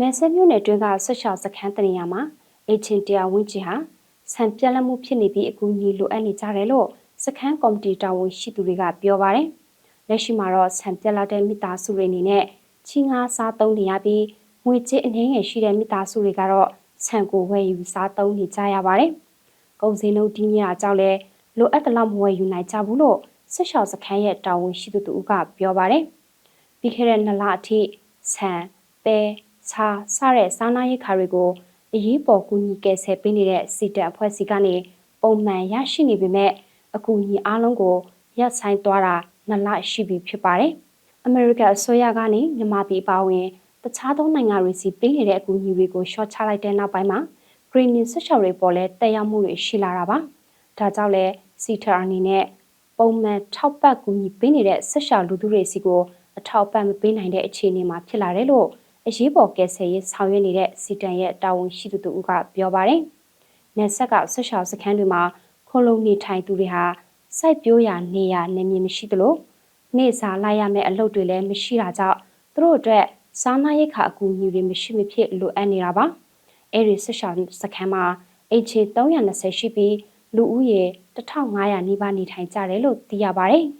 မဲဆဲမြို့နယ်တွင်းကဆွတ်ရှောင်စခန်းတနေရာမှာအချင်းတရားဝင်းကြီးဟာဆံပြက်လက်မှုဖြစ်နေပြီးအကူအညီလိုအပ်နေကြတယ်လို့စခန်းကော်မတီတာဝန်ရှိသူတွေကပြောပါတယ်။လက်ရှိမှာတော့ဆံပြက်လာတဲ့မိသားစုတွေအနေနဲ့ချင်းငါစားသုံးနေရပြီးငွေကြေးအနှင်းငယ်ရှိတဲ့မိသားစုတွေကတော့ဆံကိုဝယ်ယူစားသုံးနေကြရပါတယ်။ကုန်စည်နှုန်းတင်းမြင့်အကြောင်းလဲလိုအပ်တဲ့လောက်မဝယ်ယူနိုင်ကြဘူးလို့ဆွတ်ရှောင်စခန်းရဲ့တာဝန်ရှိသူတို့ကပြောပါတယ်။ပြီးခဲ့တဲ့နှစ်လအထိဆံပဲ ခြားစတဲ့စားနာရိတ်ခါတွေကိုအရေးပေါ်ကူညီကယ်ဆယ်ပေးနေတဲ့စီတက်အဖွဲ့စီကနေပုံမှန်ရရှိနေပေမဲ့အကူအညီအားလုံးကိုရပ်ဆိုင်သွားတာနှစ်လရှိပြီဖြစ်ပါတယ်။အမေရိကန်အစိုးရကနေမြန်မာပြည်ပါဝင်တခြားသောနိုင်ငံတွေစီပေးနေတဲ့အကူအညီတွေကိုရှော့ချလိုက်တဲ့နောက်ပိုင်းမှာ greening ဆက်ချော်တွေပေါ်လဲတက်ရောက်မှုတွေရှိလာတာပါ။ဒါကြောင့်လဲစီတာအနေနဲ့ပုံမှန်ထောက်ပံ့ကူညီပေးနေတဲ့ဆက်ချော်လူသူတွေစီကိုအထောက်ပံ့မပေးနိုင်တဲ့အခြေအနေမှာဖြစ်လာတယ်လို့ အရေးပေါ်ကယ်ဆယ်ရေးဆောင်ရွက်နေတဲ့စီတန်ရဲ့တာဝန်ရှိသူတို့ကပြောပါတယ်။နယ်ဆက်ကဆွရှောက်စခန်းတွေမှာခိုလုံနေထိုင်သူတွေဟာစိုက်ပျိုးရာနေရာနေမြေမရှိသလိုနေစာလိုက်ရမယ့်အလုပ်တွေလည်းမရှိတာကြောင့်သူတို့အတွက်စားနပ်ရိက္ခာအကူအညီတွေမရှိမဖြစ်လိုအပ်နေတာပါ။အဲဒီဆွရှောက်စခန်းမှာအိမ်ခြေ320ရှိပြီးလူဦးရေ1500နီးပါးနေထိုင်ကြတယ်လို့သိရပါတယ်။